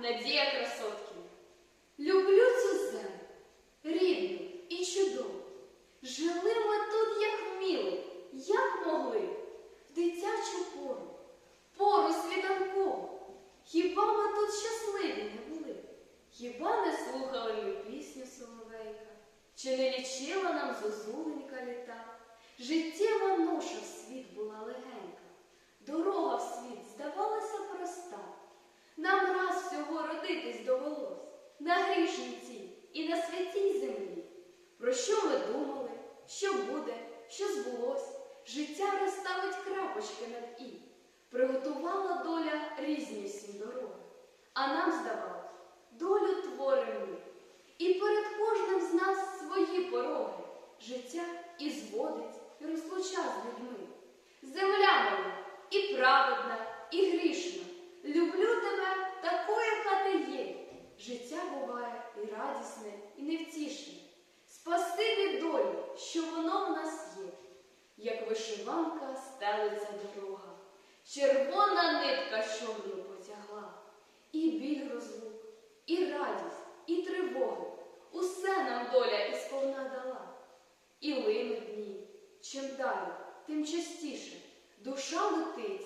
Надія Красоткіна. Люблю цю землю, рідну і чудову. Жили ми тут, як вміли, як могли, в дитячу пору, пору світанкову. Хіба ми тут щасливі не були? Хіба не слухали ми пісню соловейка? Чи не лічила нам зозуленька всього родитись довелось на грішниці і на святій землі. Про що ми думали, що буде, що збулось, життя розставить крапочки над і. Приготувала доля різні всім дороги, а нам здавалось, долю творимо. І перед кожним з нас свої пороги. Життя і зводить, і розлуча з людьми. Земля моя і праведна, і грішна. Люблю тебе такою, яка ти є. Життя буває і радісне, і невтішне. Спасибі долі, що воно в нас є, як вишиванка стелиться дорога, червона нитка чорну потягла, і біль розлук, і радість, і тривоги. Усе нам доля ісповна дала. І линуть дні, чим далі, тим частіше душа летить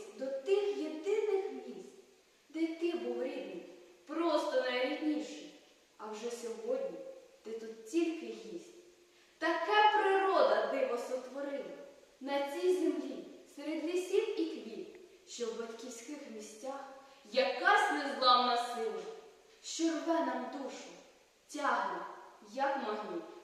на цій землі, серед лісів і квіт, що в батьківських місцях якась незламна сила, що рве нам душу, тягне, як магніт.